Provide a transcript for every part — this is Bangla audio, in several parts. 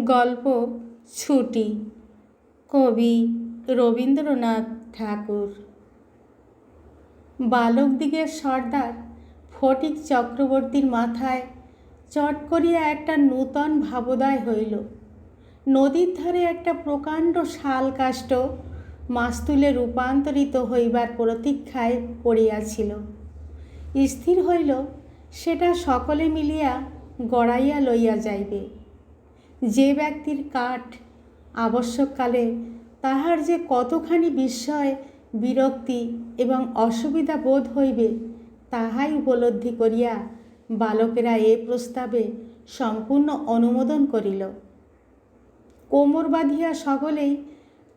গল্প, ছুটি। কবি রবীন্দ্রনাথ ঠাকুর। বালকদিগের সর্দার ফটিক চক্রবর্তীর মাথায় চট করিয়া একটা নূতন ভাবোদয় হইল। নদীর ধারে একটা প্রকাণ্ড শাল কাষ্ঠ মাস্তুলে রূপান্তরিত হইবার প্রতীক্ষায় পড়িয়াছিল। স্থির হইল, সেটা সকলে মিলিয়া গড়াইয়া লইয়া যাইবে। যে ব্যক্তির কাঠ আবশ্যককালে তাহার যে কতখানি বিস্ময়, বিরক্তি এবং অসুবিধা বোধ হইবে, তাহাই উপলব্ধি করিয়া বালকেরা এ প্রস্তাবে সম্পূর্ণ অনুমোদন করিল। কোমর বাঁধিয়া সকলেই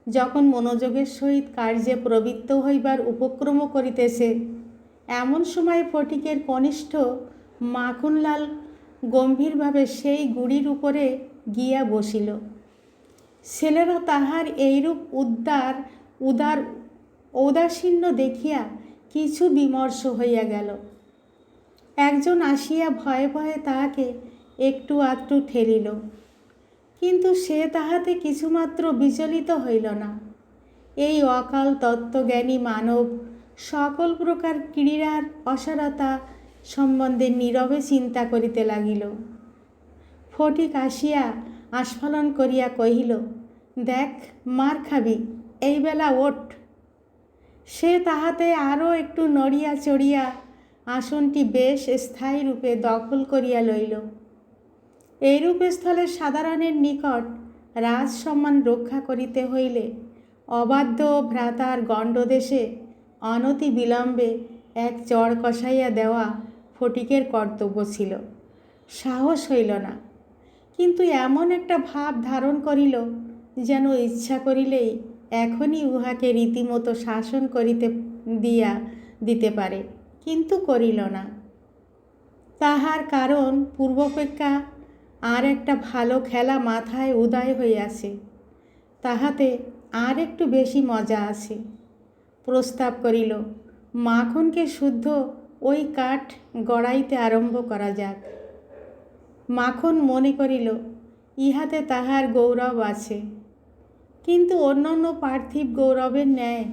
যখন মনোযোগের সহিত কার্যে প্রবৃত্ত হইবার উপক্রম করিতেছে, এমন সময় ফটিকের কনিষ্ঠ মাখনলাল গম্ভীরভাবে সেই গুড়ির উপরে গিয়া বসিল। ছেলেরা তাহার এইরূপ উদ্দার, উদার, ঔদাসীন্য দেখিয়া কিছু বিমর্ষ হইয়া গেল। একজন আসিয়া ভয়ে ভয়ে তাহাকে একটু আধটু ঠেলিল। কিন্তু সে তাহাতে কিছুমাত্র বিচলিত হইল না। এই অকাল তত্ত্বজ্ঞানী মানব সকল প্রকার ক্রীড়ার অসারতা সম্বন্ধে নীরবে চিন্তা করিতে লাগিল। ফটিক আসিয়া আস্ফালন করিয়া কহিল, দেখ, মার খাবি, এই বেলা ওঠ। সে তাহাতে আরও একটু নড়িয়া চড়িয়া আসনটি বেশ স্থায়ী রূপে দখল করিয়া লইল। এইরূপ স্থলে সাধারণের নিকট রাজ সম্মান রক্ষা করিতে হইলে অবাধ্য ভ্রাতার গণ্ডদেশে অনতি বিলম্বে এক চড় কষাইয়া দেওয়া ফটিকের কর্তব্য ছিল। সাহস হইল না। কিন্তু এমন একটা ভাব ধারণ করিল যেন ইচ্ছা করিলেই এখনই উহাকে রীতিমতো শাসন করিতে, দিয়া দিতে পারে, কিন্তু করিল না। তাহার কারণ পূর্বাপেক্ষা আর একটা ভালো খেলা মাথায় উদয় হইয়াছে, তাহাতে আর একটু বেশি মজা আছে। প্রস্তাব করিল, মাখনকে শুদ্ধ ওই কাঠ গড়াইতে আরম্ভ করা যাক। মাখন মনে করিল, ইহাতে তাহার গৌরব আছে। কিন্তু অন্যান্য পার্থিব গৌরবের ন্যায়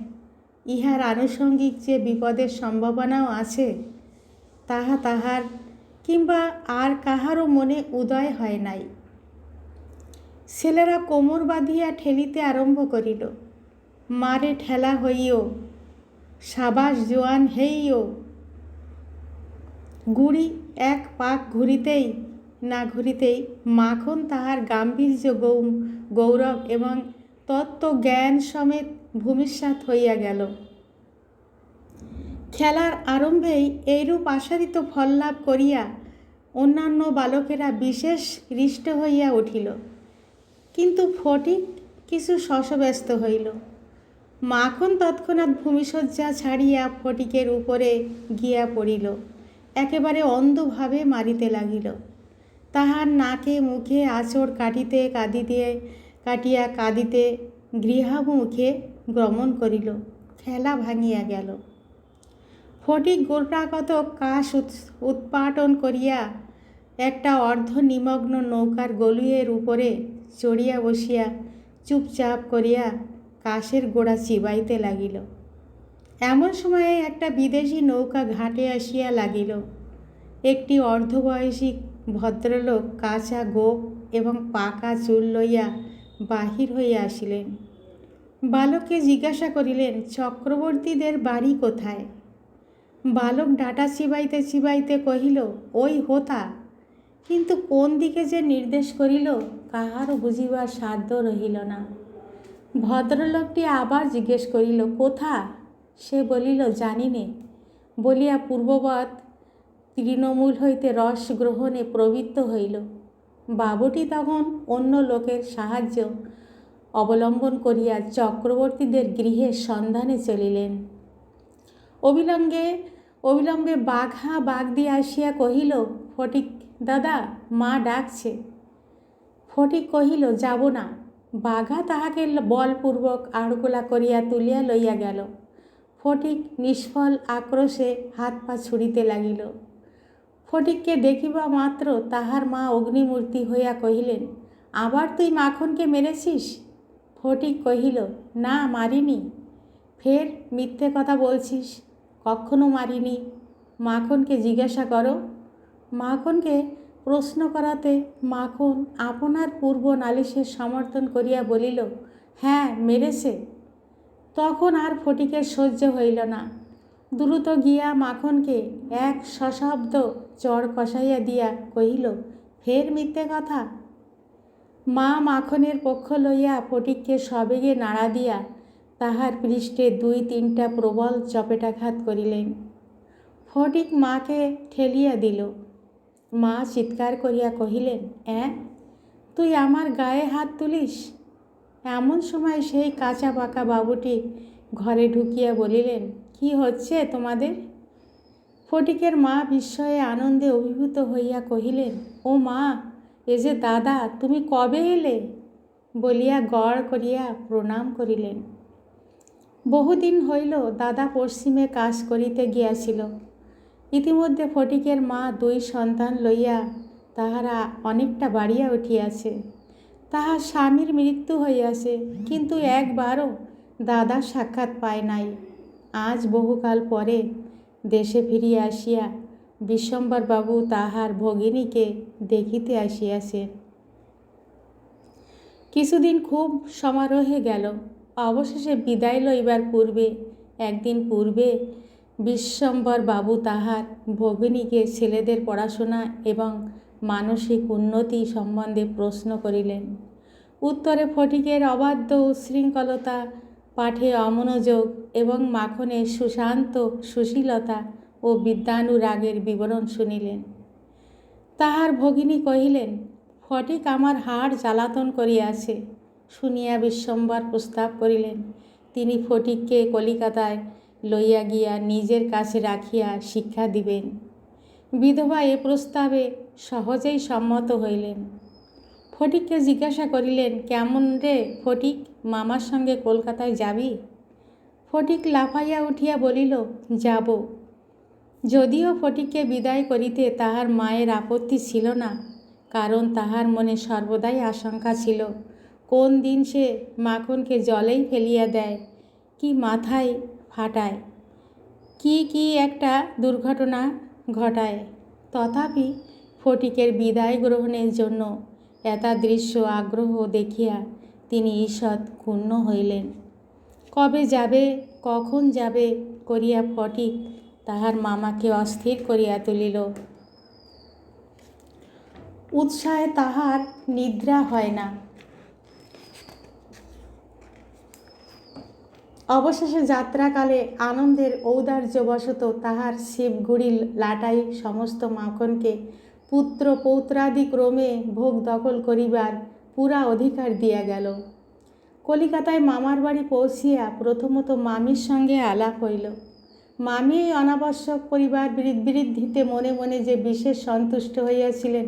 ইহার আনুষঙ্গিক যে বিপদের সম্ভাবনাও আছে, তাহা তাহার কিংবা আর কাহারও মনে উদয় হয় নাই। ছেলেরা কোমর বাঁধিয়া ঠেলিতে আরম্ভ করিল, মারে ঠেলা হইও, সাবাস জোয়ান হেইও। গুড়ি এক পাক ঘুরিতেই না ঘুরিতেই মাখন তাহার গাম্ভীর্য গৌরব এবং তত্ত্ব জ্ঞান সমেত ভূমিষ্যাত হইয়া গেল। খেলার আরম্ভেই এইরূপ আশারিত ফল লাভ করিয়া অন্যান্য বালকেরা বিশেষ হৃষ্ট হইয়া উঠিল। কিন্তু ফটিক কিছু শশব্যস্ত হইল। মাখন তৎক্ষণাৎ ভূমিশয্যা ছাড়িয়া ফটিকের উপরে গিয়া পড়িল। একেবারে অন্ধভাবে মারিতে লাগিল। তাহার নাকে মুখে আঁচড় কাটিতে কাঁদিতে, কাটিয়া কাঁদিতে গৃহামুখে গমন করিল, খেলা ভাঙিয়া গেল। ফটিক গোটাকত কাশ উৎপাটন করিয়া একটা অর্ধ নিমগ্ন নৌকার গলুয়ের উপরে চড়িয়া বসিয়া চুপচাপ করিয়া কাশের গোড়া চিবাইতে লাগিল। এমন সময়ে একটা বিদেশি নৌকা ঘাটে আসিয়া লাগিল। একটি অর্ধবয়সী ভদ্রলোক কাঁচা গোপ এবং পাকা চুল লইয়া বাহির হইয়া আসিলেন। বালককে জিজ্ঞাসা করিলেন, চক্রবর্তীদের বাড়ি কোথায়? বালক ডাটা চিবাইতে চিবাইতে কহিল, ওই হোতা। কিন্তু কোন দিকে যে নির্দেশ করিল, কাহারও বুঝিবার সাধ্য রহিল না ভদ্রলোকটি আবার জিজ্ঞেস করিল, কোথা? সে বলিল, জানি নে। বলিয়া পূর্ববৎ তৃণমূল হইতে রস গ্রহণে প্রবৃত্ত হইল। বাবুটি তখন অন্য লোকের সাহায্য অবলম্বন করিয়া চক্রবর্তীদের গৃহের সন্ধানে চলিলেন। অবিলম্বে অবিলম্বে বাঘা বাঘ দিয়ে আসিয়া কহিল, ফটিক দাদা, মা ডাকছে। ফটিক কহিল, যাব না। বাঘা তাহাকে বলপূর্বক আড়গোলা করিয়া তুলিয়া লইয়া গেল। ফটিক নিষ্ফল আক্রোশে হাত পা ছুড়িতে লাগিল। ফটিককে দেখিবা মাত্র তাহার মা অগ্নিমূর্তি হইয়া কহিলেন, আবার তুই মাখনকে মেরেছিস? ফটিক কহিল, না, মারিনি। ফের মিথ্যে কথা বলছিস? কখনো মারিনি? মাখনকে জিজ্ঞাসা করো। মাখনকে প্রশ্ন করাতে মাখন আপনার পূর্ব নালিশের সমর্থন করিয়া বলিল হ্যাঁ মেরেছে। তখন আর ফটিকের সহ্য হইল না। দ্রুত গিয়া মাখনকে এক সশব্দ চড় কষাইয়া দিয়া কহিল, ফের মিথ্যে কথা? মা মাখনের পক্ষ লইয়া ফটিককে সবেগে নাড়া দিয়া তাহার পৃষ্ঠে দুই তিনটা প্রবল চপেটাঘাত করিলেন। ফটিক মাকে ঠেলিয়া দিল। মা চিৎকার করিয়া কহিলেন অ্যাঁ তুই আমার গায়ে হাত তুলিস? এমন সময় সেই কাঁচা পাকা বাবুটি ঘরে ঢুকিয়া বলিলেন কি হচ্ছে তোমাদের? ফটিকের মা বিস্ময়ে আনন্দে অভিভূত হইয়া কহিলেন, ও মা, এ যে দাদা, তুমি কবে এলে? বলিয়া গড় করিয়া প্রণাম করিলেন। বহুদিন হইল দাদা পশ্চিমে কাজ করিতে গিয়াছিল। ইতিমধ্যে ফটিকের মা দুই সন্তান লইয়া তাহারা অনেকটা বাড়িয়া উঠিয়াছে। তাহার স্বামীর মৃত্যু হইয়াছে, কিন্তু একবারও দাদা সাক্ষাৎ পায় নাই। আজ বহুকাল পরে দেশে ফিরিয়া আসিয়া বিশ্বম্বরবাবু তাহার ভগিনীকে দেখিতে আসিয়াছেন কিছুদিন খুব সমারোহে গেল। অবশেষে বিদায় লইবার পূর্বে, একদিন পূর্বে বিশ্বম্বর বাবু তাহার ভগিনীকে ছেলেদের পড়াশোনা এবং মানসিক উন্নতি সম্বন্ধে প্রশ্ন করিলেন। উত্তরে ফটিকের অবাধ্য উচ্ছৃঙ্খলতা পাঠে অমনোযোগ এবং মাখনে সুশান্ত সুশীলতা ও বিদ্যানুরাগের বিবরণ শুনিলেন। তাহার ভগিনী কহিলেন, ফটিক আমার হাড় জ্বালাতন করিয়াছে। শুনিয়া বিশ্বম্বর প্রস্তাব করিলেন, তিনি ফটিককে কলিকাতায় লইয়া গিয়া নিজের কাছে রাখিয়া শিক্ষা দিবেন। বিধবা এ প্রস্তাবে সহজেই সম্মত হইলেন। ফটিককে জিজ্ঞাসা করিলেন, কেমন রে ফটিক? মামার সঙ্গে কলকাতায় যাবি? ফটিক লাফাইয়া উঠিয়া বলিল, যাব। যদিও ফটিককে বিদায় করিতে তাহার মায়ের আপত্তি ছিল না, কারণ তাহার মনে সর্বদাই আশঙ্কা ছিল, কোন দিন সে মাখনকে জলেই ফেলিয়া দেয়, কি মাথায় ফাটায়, কি কি একটা দুর্ঘটনা ঘটায়। তথাপি ফটিকের বিদায় গ্রহণের জন্য এতাদৃশ্য আগ্রহ দেখিয়া তিনি ঈষৎ ক্ষুণ্ণ হইলেন। কবে যাবে, কখন যাবে করিয়া ফটিক তাহার মামাকে অস্থির করিয়া তুলিল। উৎসাহে তাহার নিদ্রা হয় না। অবশেষে যাত্রাকালে আনন্দের ঔদার্যবশত তাহার শিবগুড়ি লাটাই সমস্ত মাখনকে পুত্র পৌত্রাদি ক্রমে ভোগ দখল করিবার পুরা অধিকার দিয়া গেল। কলিকাতায় মামার বাড়ি পৌঁছিয়া প্রথমত মামির সঙ্গে আলাপ হইল। মামি এই অনাবশ্যক পরিবার বৃদ্ধিতে মনে মনে যে বিশেষ সন্তুষ্ট হইয়াছিলেন,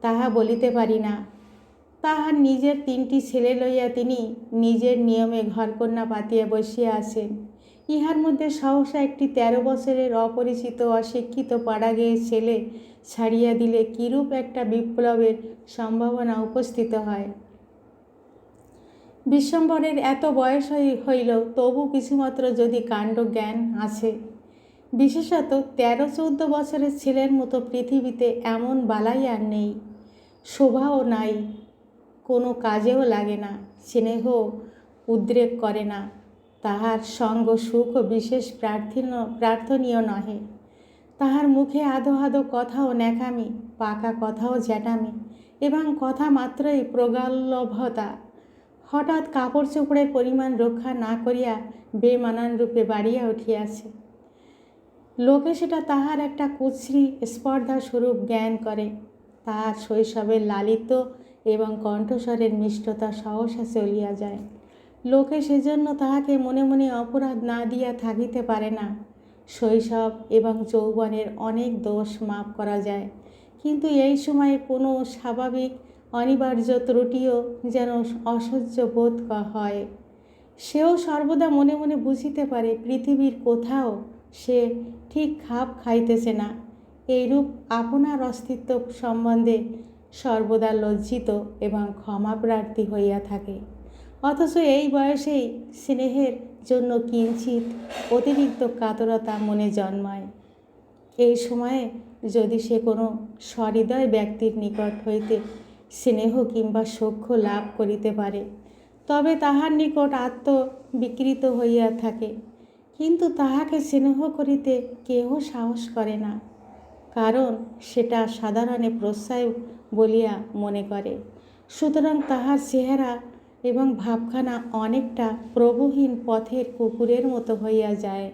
তাহা বলিতে পারি না। তাহার নিজের তিনটি ছেলে লইয়া তিনি নিজের নিয়মে ঘরকন্যা পাতিয়া বসিয়া আছেন। ইহার মধ্যে সহসা একটি তেরো বছরের অপরিচিত অশিক্ষিত পাড়া পাড়াগেয়ে ছেলে ছাড়িয়া দিলে কিরূপ একটা বিপ্লবের সম্ভাবনা উপস্থিত হয়। বিশ্বম্বরের এত বয়স হইল তবু কিছুমাত্র যদি কাণ্ড জ্ঞান আছে। বিশেষত তেরো চৌদ্দ বছরের ছেলের মতো পৃথিবীতে এমন বালাই আর নেই। শোভাও নাই, কোনো কাজেও লাগে না স্নেহ উদ্রেক করে না। তাহার সঙ্গ সুখ বিশেষ প্রার্থীন প্রার্থনীয় নহে। তাহার মুখে আধো আধো কথাও ন্যাকামি, পাকা কথাও জ্যাটামি এবং কথা মাত্রই প্রগল্ভতা। হঠাৎ কাপড় চোপড়ের পরিমাণ রক্ষা না করিয়া বেমানান রূপে বাড়িয়া উঠিয়াছে। লোকে সেটা তাহার একটা কুশ্রী স্পর্ধা স্বরূপ জ্ঞান করে। তাহার শৈশবের লালিত এবং কণ্ঠস্বরের মিষ্টতা সহসা চলিয়া যায়। লোকে সেজন্য তাহাকে মনে মনে অপরাধ না দিয়া থাকিতে পারে না। শৈশব এবং যৌবনের অনেক দোষ মাপ করা যায়। কিন্তু এই সময়ে কোনো স্বাভাবিক, অনিবার্য ত্রুটিও যেন অসহ্য বোধ হয়। সেও সর্বদা মনে মনে বুঝিতে পারে, পৃথিবীর কোথাও সে ঠিক খাপ খাইতেছে না। এইরূপ আপনার অস্তিত্ব সম্বন্ধে সর্বদা লজ্জিত এবং ক্ষমাপ্রার্থী হইয়া থাকে। অথচ এই বয়সেই স্নেহের জন্য কিঞ্চিত অতিরিক্ত কাতরতা মনে জন্মায়। এই সময়ে যদি সে কোনো সহৃদয় ব্যক্তির নিকট হইতে স্নেহ কিংবা সখ্য লাভ করিতে পারে, তবে তাহার নিকট আত্ম বিকৃত হইয়া থাকে। কিন্তু তাহাকে স্নেহ করিতে কেহ সাহস করে না, কারণ সেটা সাধারণে প্রশ্রয় বলিয়া মনে করে। সুতরাং তাহার চেহারা এবং ভাবখানা অনেকটা প্রভুহীন পথের কুকুরের মতো হইয়া যায়।